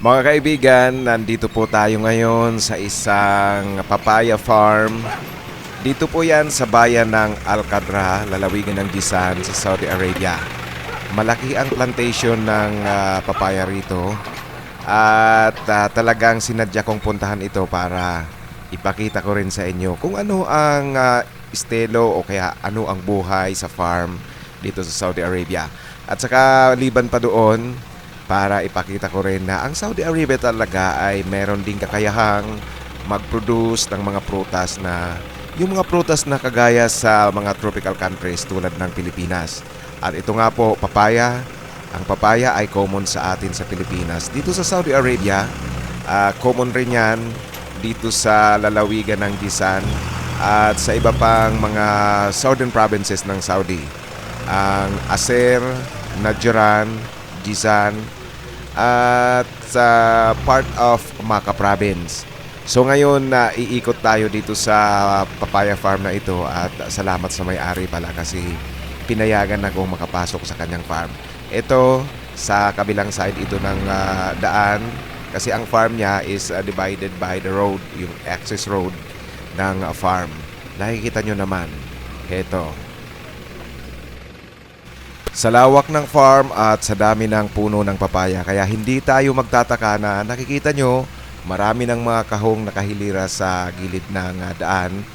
Mga kaibigan, nandito po tayo ngayon sa isang papaya farm. Dito po yan sa bayan ng Al-Qadra, lalawigan ng Gisan sa Saudi Arabia. Malaki ang plantation ng ah, papaya rito. At ah, talagang sinadya kong puntahan ito para ipakita ko rin sa inyo kung ano ang ah, estilo o kaya ano ang buhay sa farm dito sa Saudi Arabia. At saka liban pa doon, para ipakita ko rin na ang Saudi Arabia talaga ay meron ding kakayahang mag-produce ng mga prutas na yung mga prutas na kagaya sa mga tropical countries tulad ng Pilipinas. At ito nga po, papaya. Ang papaya ay common sa atin sa Pilipinas. Dito sa Saudi Arabia, ah, common rin yan dito sa lalawigan ng Gisan at sa iba pang mga southern provinces ng Saudi. Ang Aser, Najran, Jizan, at sa part of Maka province. So ngayon na iikot tayo dito sa papaya farm na ito at salamat sa may-ari pala kasi pinayagan na kong makapasok sa kanyang farm. Ito sa kabilang side ito ng ah, daan kasi ang farm niya is ah, divided by the road, yung access road ng ah, farm. Nakikita nyo naman. Ito. Sa lawak ng farm at sa dami ng puno ng papaya kaya hindi tayo magtataka na nakikita nyo marami ng mga kahong nakahilira sa gilid ng ah, daan.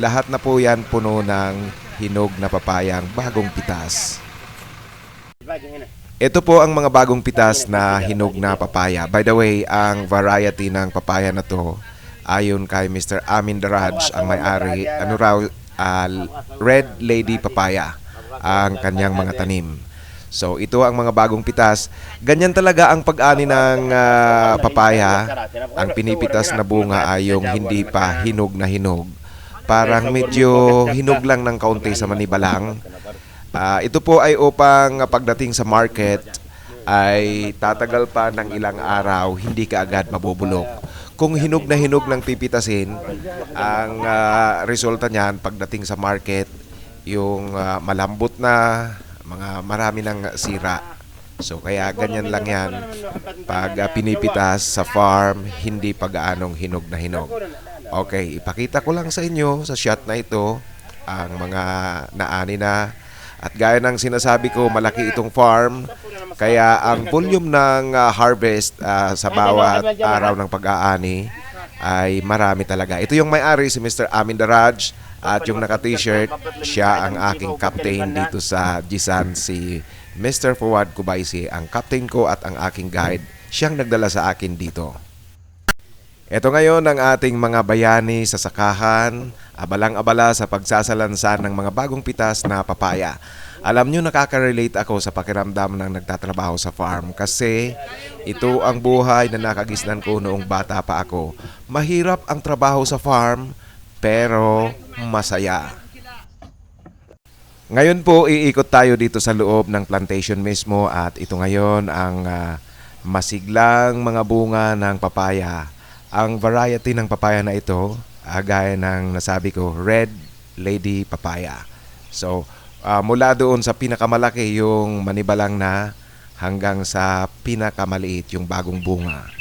Lahat na po yan puno ng hinog na papayang bagong pitas. Ito po ang mga bagong pitas na hinog na papaya. By the way, ang variety ng papaya na to ayon kay Mr. Amin Daraj, ang may-ari, ano raw, ah, Red Lady Papaya ang kanyang mga tanim. So ito ang mga bagong pitas. Ganyan talaga ang pag-ani ng ah, papaya. Ang pinipitas na bunga ay yung hindi pa hinog na hinog. Parang medyo hinog lang ng kaunti sa manibalang. Ah, ito po ay upang pagdating sa market ay tatagal pa ng ilang araw, hindi ka agad mabubulok. Kung hinog na hinog ng pipitasin, ang ah, resulta niyan pagdating sa market, yung ah, malambot na, mga marami ng sira. So kaya ganyan lang yan pag ah, pinipitas sa farm, hindi pa gaanong hinog na hinog. Okay, ipakita ko lang sa inyo sa shot na ito ang mga naani na at gaya ng sinasabi ko, malaki itong farm. Kaya ang volume ng ah, harvest ah, sa bawat araw ng pag-aani ay marami talaga. Ito yung may-ari si Mr. Amin Daraj at yung naka-t-shirt, siya ang aking captain dito sa Jisan si Mr. Fuad Kubaisi, ang captain ko at ang aking guide. Siyang nagdala sa akin dito. Ito ngayon ang ating mga bayani sa sakahan, abalang-abala sa pagsasalansan ng mga bagong pitas na papaya. Alam nyo, nakaka-relate ako sa pakiramdam ng nagtatrabaho sa farm kasi ito ang buhay na nakagisnan ko noong bata pa ako. Mahirap ang trabaho sa farm pero masaya. Ngayon po, iikot tayo dito sa loob ng plantation mismo at ito ngayon ang ah, masiglang mga bunga ng papaya. Ang variety ng papaya na ito, ah, gaya ng nasabi ko, Red Lady Papaya. So, ah, mula doon sa pinakamalaki yung manibalang na hanggang sa pinakamaliit yung bagong bunga.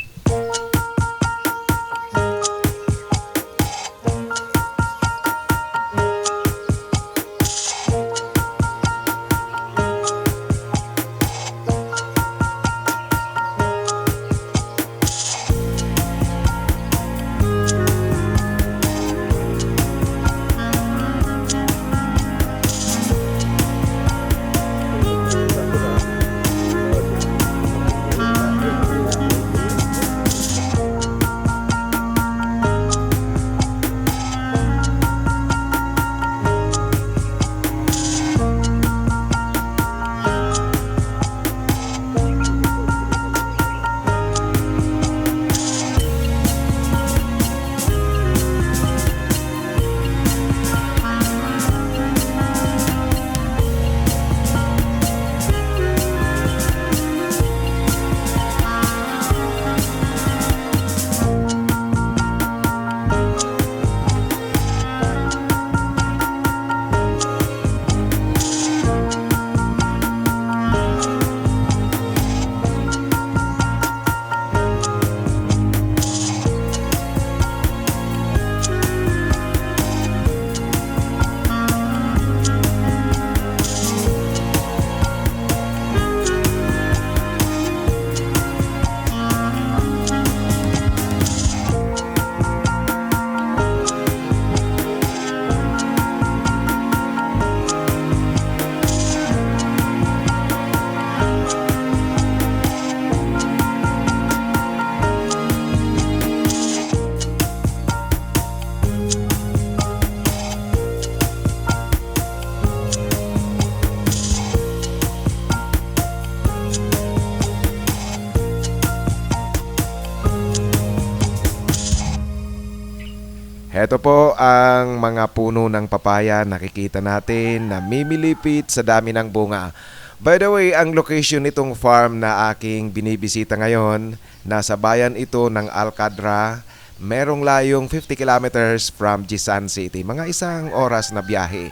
Heto po ang mga puno ng papaya nakikita natin na mimilipit sa dami ng bunga. By the way, ang location nitong farm na aking binibisita ngayon, nasa bayan ito ng Alcadra, merong layong 50 kilometers from Jisan City, mga isang oras na biyahe.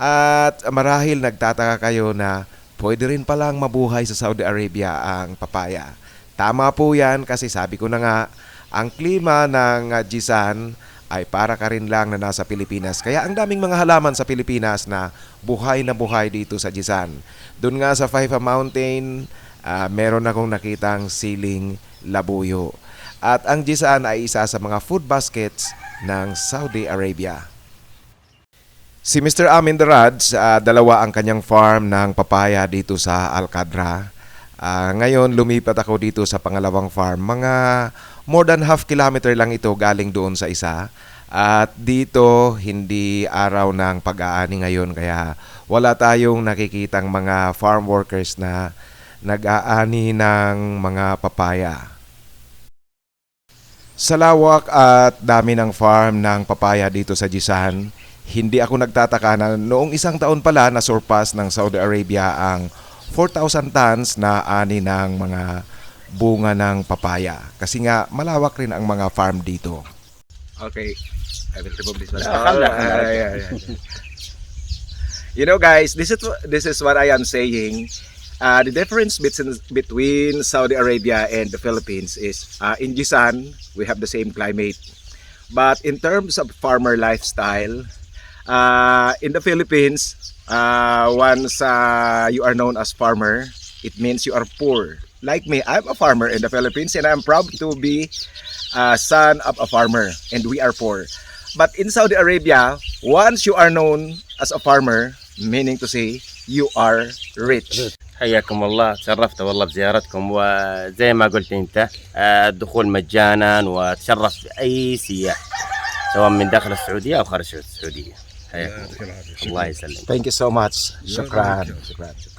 At marahil nagtataka kayo na pwede rin palang mabuhay sa Saudi Arabia ang papaya. Tama po yan kasi sabi ko na nga, ang klima ng Jisan ay para ka rin lang na nasa Pilipinas. Kaya ang daming mga halaman sa Pilipinas na buhay na buhay dito sa Jisan. Doon nga sa Faifa Mountain, ah, meron akong nakitang siling labuyo. At ang Jisan ay isa sa mga food baskets ng Saudi Arabia. Si Mr. Amin Daraj, ah, dalawa ang kanyang farm ng papaya dito sa Alcadra. Ah, ngayon, lumipat ako dito sa pangalawang farm. Mga more than half kilometer lang ito galing doon sa isa. At dito, hindi araw ng pag-aani ngayon. Kaya wala tayong nakikitang mga farm workers na nag-aani ng mga papaya. Sa lawak at dami ng farm ng papaya dito sa Jisan, hindi ako nagtataka na noong isang taon pala na surpass ng Saudi Arabia ang 4,000 tons na ani ng mga bunga ng papaya. Kasi nga malawak rin ang mga farm dito. Okay. I will remove this one. Ah, kala- Ah, yeah, yeah. You know, guys, this is this is what I am saying. Uh, the difference between between Saudi Arabia and the Philippines is uh, in Jisan we have the same climate, but in terms of farmer lifestyle, uh, in the Philippines, uh, once uh, you are known as farmer, it means you are poor. Like me, I'm a farmer in the Philippines, and I'm proud to be a son of a farmer, and we are poor. But in Saudi Arabia, once you are known as a farmer, meaning to say you are rich. حياكم الله تشرفت والله بزيارتكم وزي ما قلت انت آه، الدخول مجانا وتشرف باي سياح سواء من داخل السعوديه او خارج السعوديه Thank you so much. Shukran. Shukran.